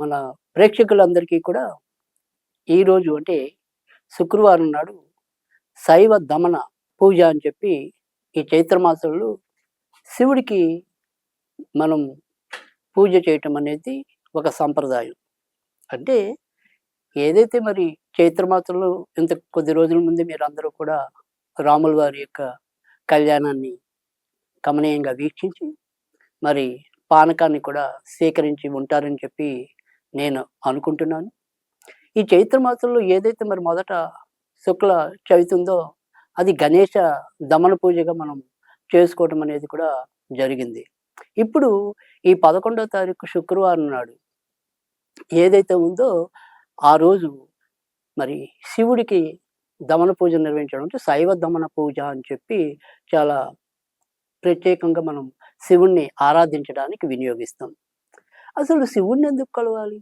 మన ప్రేక్షకులందరికీ కూడా ఈరోజు అంటే శుక్రవారం నాడు శైవ దమన పూజ అని చెప్పి ఈ చైత్రమాసంలో శివుడికి మనం పూజ చేయటం అనేది ఒక సంప్రదాయం. అంటే ఏదైతే మరి చైత్రమాసంలో ఇంత కొద్ది రోజుల ముందు మీరు అందరూ కూడా రాముల వారి యొక్క కళ్యాణాన్ని గమనీయంగా వీక్షించి మరి పానకాన్ని కూడా స్వీకరించి ఉంటారని చెప్పి నేను అనుకుంటున్నాను. ఈ చైత్ర మాసంలో ఏదైతే మరి మొదట శుక్ల చవితి ఉందో అది గణేష దమన పూజగా మనం చేసుకోవటం అనేది కూడా జరిగింది. ఇప్పుడు ఈ పదకొండో తారీఖు శుక్రవారం నాడు ఏదైతే ఉందో ఆ రోజు మరి శివుడికి దమన పూజ నిర్వహించడం అంటే శైవ దమన పూజ అని చెప్పి చాలా ప్రత్యేకంగా మనం శివుణ్ణి ఆరాధించడానికి వినియోగిస్తాం. అసలు శివుణ్ణి ఎందుకు కలవాలి?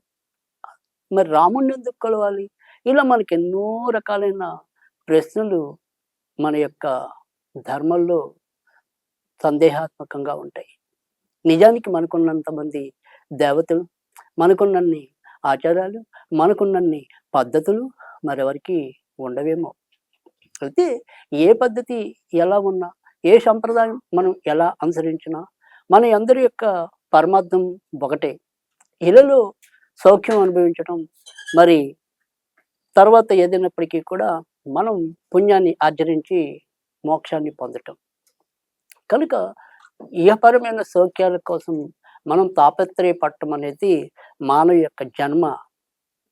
మరి రాముణ్ణి ఎందుకు కలవాలి? ఇలా మనకి ఎన్నో రకాలైన ప్రశ్నలు మన యొక్క ధర్మంలో సందేహాత్మకంగా ఉంటాయి. నిజానికి మనకున్నంతమంది దేవతలు మనకున్నన్ని ఆచారాలు మనకున్నన్ని పద్ధతులు మరెవరికి ఉండవేమో. అయితే ఏ పద్ధతి ఎలా ఉన్నా ఏ సంప్రదాయం మనం ఎలా అనుసరించినా మన అందరి యొక్క పరమార్థం ఒకటే. ఇళ్ళలో సౌఖ్యం అనుభవించడం మరి తర్వాత ఏదైనప్పటికీ కూడా మనం పుణ్యాన్ని ఆచరించి మోక్షాన్ని పొందటం. కనుక ఇహపరమైన సౌఖ్యాల కోసం మనం తాపత్రయపడటం అనేది మానవ యొక్క జన్మ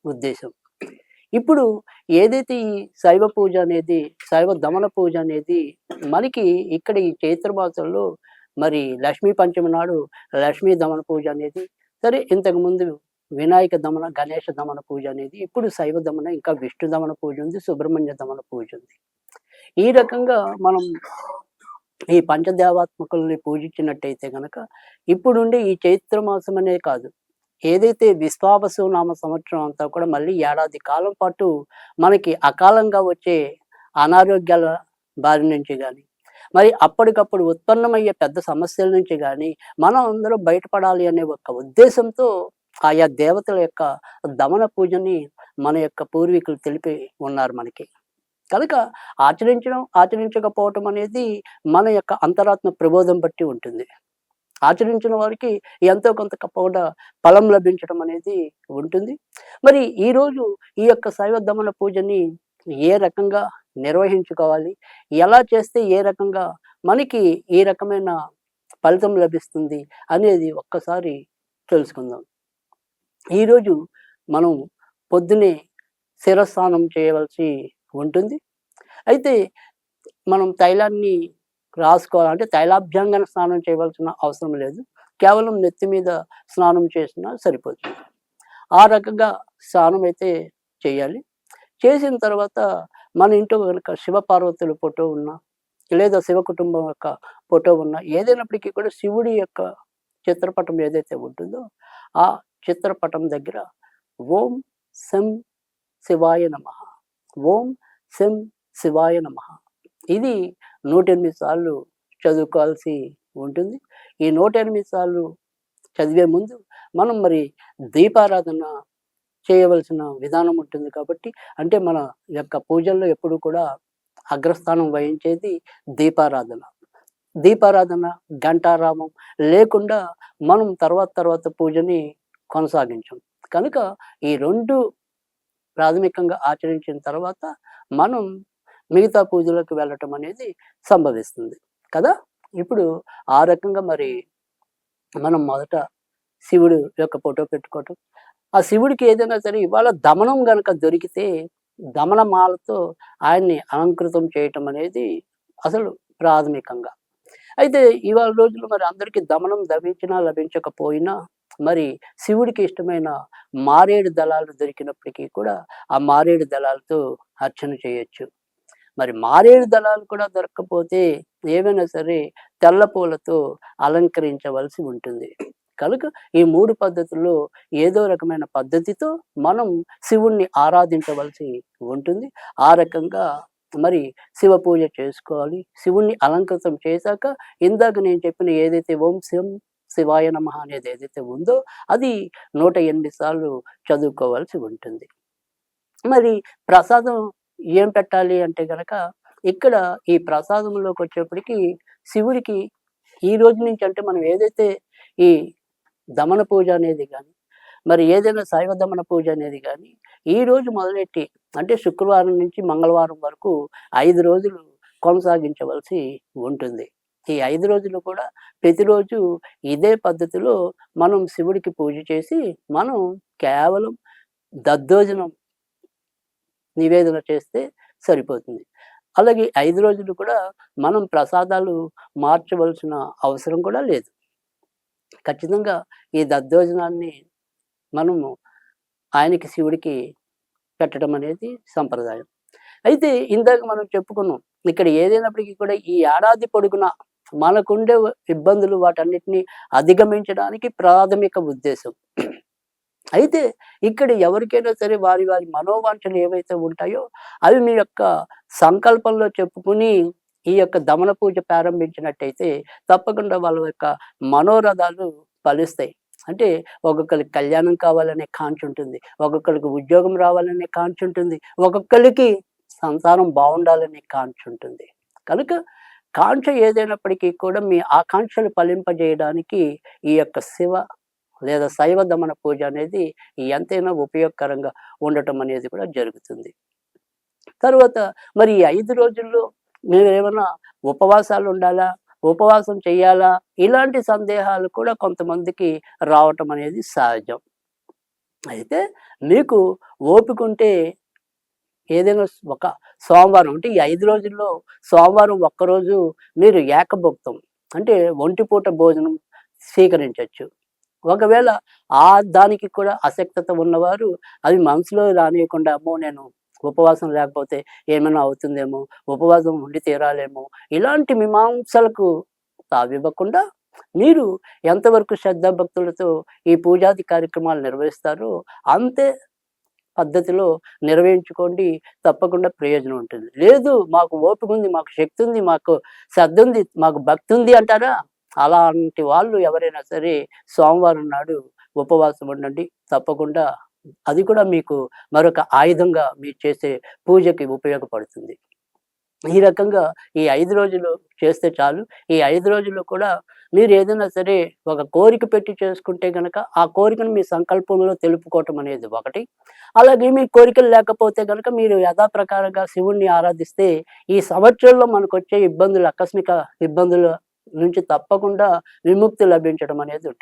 ఉద్దేశం. ఇప్పుడు ఏదైతే ఈ శైవ పూజ అనేది శైవ దమన పూజ అనేది మనకి ఇక్కడ ఈ చైత్రమాసంలో మరి లక్ష్మీ పంచమి నాడు లక్ష్మీ దమన పూజ అనేది సరే ఇంతకు ముందు వినాయక దమన గణేష దమన పూజ అనేది ఇప్పుడు శైవ దమన ఇంకా విష్ణు దమన పూజ ఉంది సుబ్రహ్మణ్య దమన పూజ ఉంది. ఈ రకంగా మనం ఈ పంచదేవాత్మకుల్ని పూజించినట్టయితే కనుక ఇప్పుడుండే ఈ చైత్ర మాసం అనే కాదు. ఏదైతే విశ్వావసు నామ సంవత్సరం అంతా కూడా మళ్ళీ ఏడాది కాలం పాటు మనకి అకాలంగా వచ్చే అనారోగ్యాల బారి నుంచి కానీ మరి అప్పటికప్పుడు ఉత్పన్నమయ్యే పెద్ద సమస్యల నుంచి కానీ మనం అందరూ బయటపడాలి అనే ఒక ఉద్దేశంతో ఆయా దేవతల యొక్క దమన పూజని మన యొక్క పూర్వీకులు తెలిపి ఉన్నారు మనకి. కనుక ఆచరించడం ఆచరించకపోవటం అనేది మన యొక్క అంతరాత్మ ప్రబోధం బట్టి ఉంటుంది. ఆచరించిన వారికి ఎంతో కొంత కూడా ఫలం లభించడం అనేది ఉంటుంది. మరి ఈరోజు ఈ యొక్క శైవ దమన పూజని ఏ రకంగా నిర్వహించుకోవాలి. ఎలా చేస్తే ఏ రకంగా మనకి ఈ రకమైన ఫలితం లభిస్తుంది అనేది ఒక్కసారి తెలుసుకుందాం. ఈరోజు మనం పొద్దునే శిరస్నానం చేయవలసి ఉంటుంది. అయితే మనం తైలాన్ని రాసుకోవాలంటే తైలాభ్యంగన స్నానం చేయవలసిన అవసరం లేదు. కేవలం నెత్తి మీద స్నానం చేసినా సరిపోతుంది. ఆ రకంగా స్నానం అయితే చేయాలి. చేసిన తర్వాత మన ఇంట్లో కనుక శివపార్వతుల ఫోటో ఉన్నా లేదా శివ కుటుంబం యొక్క ఫోటో ఉన్నా ఏదైనప్పటికీ కూడా శివుడి యొక్క చిత్రపటం ఏదైతే ఉంటుందో ఆ చిత్రపటం దగ్గర ఓం శం శివాయ నమ ఓం శం శివాయ నమ. ఇది నూట ఎనిమిది సార్లు చదువుకోవాల్సి ఉంటుంది. ఈ నూట ఎనిమిది సార్లు చదివే ముందు మనం మరి దీపారాధన చేయవలసిన విధానం ఉంటుంది కాబట్టి అంటే మన యొక్క పూజల్లో ఎప్పుడు కూడా అగ్రస్థానం వహించేది దీపారాధన. దీపారాధన గంటారామం లేకుండా మనం తర్వాత తర్వాత పూజని కొనసాగించాం. కనుక ఈ రెండు ప్రాథమికంగా ఆచరించిన తర్వాత మనం మిగతా పూజలకు వెళ్ళటం అనేది సంభవిస్తుంది. కదా? ఇప్పుడు ఆ రకంగా మరి మనం మొదట శివుడు యొక్క ఫోటో పెట్టుకోవటం ఆ శివుడికి ఏదైనా సరే ఇవాళ దమనం గనక దొరికితే దమనమాలతో ఆయన్ని అలంకృతం చేయటం అనేది అసలు ప్రాథమికంగా. అయితే ఇవాళ రోజులు మరి అందరికీ దమనం లభించినా లభించకపోయినా మరి శివుడికి ఇష్టమైన మారేడు దళాలు దొరికినప్పటికీ కూడా ఆ మారేడు దళాలతో అర్చన చేయొచ్చు. మరి మారేడు దళాలు కూడా దొరకకపోతే ఏమైనా సరే తెల్ల పూలతో అలంకరించవలసి ఉంటుంది. కనుక ఈ మూడు పద్ధతుల్లో ఏదో రకమైన పద్ధతితో మనం శివుణ్ణి ఆరాధించవలసి ఉంటుంది. ఆ రకంగా మరి శివ పూజ చేసుకోవాలి. శివుణ్ణి అలంకృతం చేశాక ఇందాక నేను చెప్పిన ఏదైతే ఓం శివం శివాయ నమ అనేది ఏదైతే ఉందో అది నూట ఎనిమిది సార్లు చదువుకోవాల్సి ఉంటుంది. మరి ప్రసాదం ఏం పెట్టాలి అంటే కనుక ఇక్కడ ఈ ప్రసాదంలోకి వచ్చేప్పటికి శివుడికి ఈ రోజు నుంచి అంటే మనం ఏదైతే ఈ దమన పూజ అనేది కానీ మరి ఏదైనా శైవ దమన పూజ అనేది కానీ ఈ రోజు మొదలెట్టి అంటే శుక్రవారం నుంచి మంగళవారం వరకు ఐదు రోజులు కొనసాగించవలసి ఉంటుంది. ఈ ఐదు రోజులు కూడా ప్రతిరోజు ఇదే పద్ధతిలో మనం శివుడికి పూజ చేసి మనం కేవలం దద్దోజనం నివేదన చేస్తే సరిపోతుంది. అలాగే ఐదు రోజులు కూడా మనం ప్రసాదాలు మార్చవలసిన అవసరం కూడా లేదు. ఖచ్చితంగా ఈ దద్దోజనాన్ని మనము ఆయనకి శివుడికి పెట్టడం అనేది సంప్రదాయం. అయితే ఇందాక మనం చెప్పుకున్నాం ఇక్కడ ఏదైనప్పటికీ కూడా ఈ ఏడాది పొడుగున మనకుండే ఇబ్బందులు వాటన్నిటిని అధిగమించడానికి ప్రాథమిక ఉద్దేశం. అయితే ఇక్కడ ఎవరికైనా సరే వారి వారి మనోవాంఛలు ఏవైతే ఉంటాయో అవి మీ యొక్క సంకల్పంలో చెప్పుకుని ఈ యొక్క దమన పూజ ప్రారంభించినట్టయితే తప్పకుండా వాళ్ళ యొక్క మనోరథాలు ఫలిస్తాయి. అంటే ఒక్కొక్కరికి కళ్యాణం కావాలనే కాంచి ఉంటుంది ఒక్కొక్కరికి ఉద్యోగం రావాలనే కాంచి ఉంటుంది ఒక్కొక్కరికి సంసారం బాగుండాలనే కాంచి ఉంటుంది. కనుక కాంక్ష ఏదైనప్పటికీ కూడా మీ ఆకాంక్షలు ఫలింపజేయడానికి ఈ యొక్క శివ లేదా శైవ దమన పూజ అనేది ఎంతైనా ఉపయోగకరంగా ఉండటం అనేది కూడా జరుగుతుంది. తర్వాత మరి ఈ ఐదు రోజుల్లో మీరు ఏమైనా ఉపవాసాలు ఉండాలా? ఉపవాసం చేయాలా ఇలాంటి సందేహాలు కూడా కొంతమందికి రావటం అనేది సహజం. అయితే మీకు ఓపిక ఉంటే ఏదైనా ఒక సోమవారం అంటే ఈ ఐదు రోజుల్లో సోమవారం ఒక్కరోజు మీరు ఏకభుక్తం అంటే ఒంటిపూట భోజనం స్వీకరించవచ్చు ఒకవేళ ఆ దానికి కూడా అసక్తత ఉన్నవారు అవి మనసులో రానియకుండా అమ్మో నేను ఉపవాసం లేకపోతే ఏమైనా అవుతుందేమో ఉపవాసం ఉండి తీరాలేమో ఇలాంటి మీమాంసలకు తావివ్వకుండా మీరు ఎంతవరకు శ్రద్ధాభక్తులతో ఈ పూజాది కార్యక్రమాలు నిర్వహిస్తారో అంతే పద్ధతిలో నిర్వహించుకోండి తప్పకుండా ప్రయోజనం ఉంటుంది. లేదు మాకు ఓపిక ఉంది మాకు శక్తి ఉంది మాకు శ్రద్ధ ఉంది మాకు భక్తి ఉంది అంటారా? అలాంటి వాళ్ళు ఎవరైనా సరే సోమవారం నాడు ఉపవాసం ఉండండి తప్పకుండా అది కూడా మీకు మరొక ఆయుధంగా మీరు చేసే పూజకి ఉపయోగపడుతుంది. ఈ రకంగా ఈ ఐదు రోజులు చేస్తే చాలు. ఈ ఐదు రోజులు కూడా మీరు ఏదైనా సరే ఒక కోరిక పెట్టి చేసుకుంటే కనుక ఆ కోరికను మీ సంకల్పంలో తెలుపుకోవటం అనేది ఒకటి. అలాగే మీ కోరికలు లేకపోతే కనుక మీరు యథాప్రకారంగా శివుణ్ణి ఆరాధిస్తే ఈ సంవత్సరంలో మనకు వచ్చే ఇబ్బందులు ఆకస్మిక ఇబ్బందుల నుంచి తప్పకుండా విముక్తి లభించడం అనేది ఉంటుంది.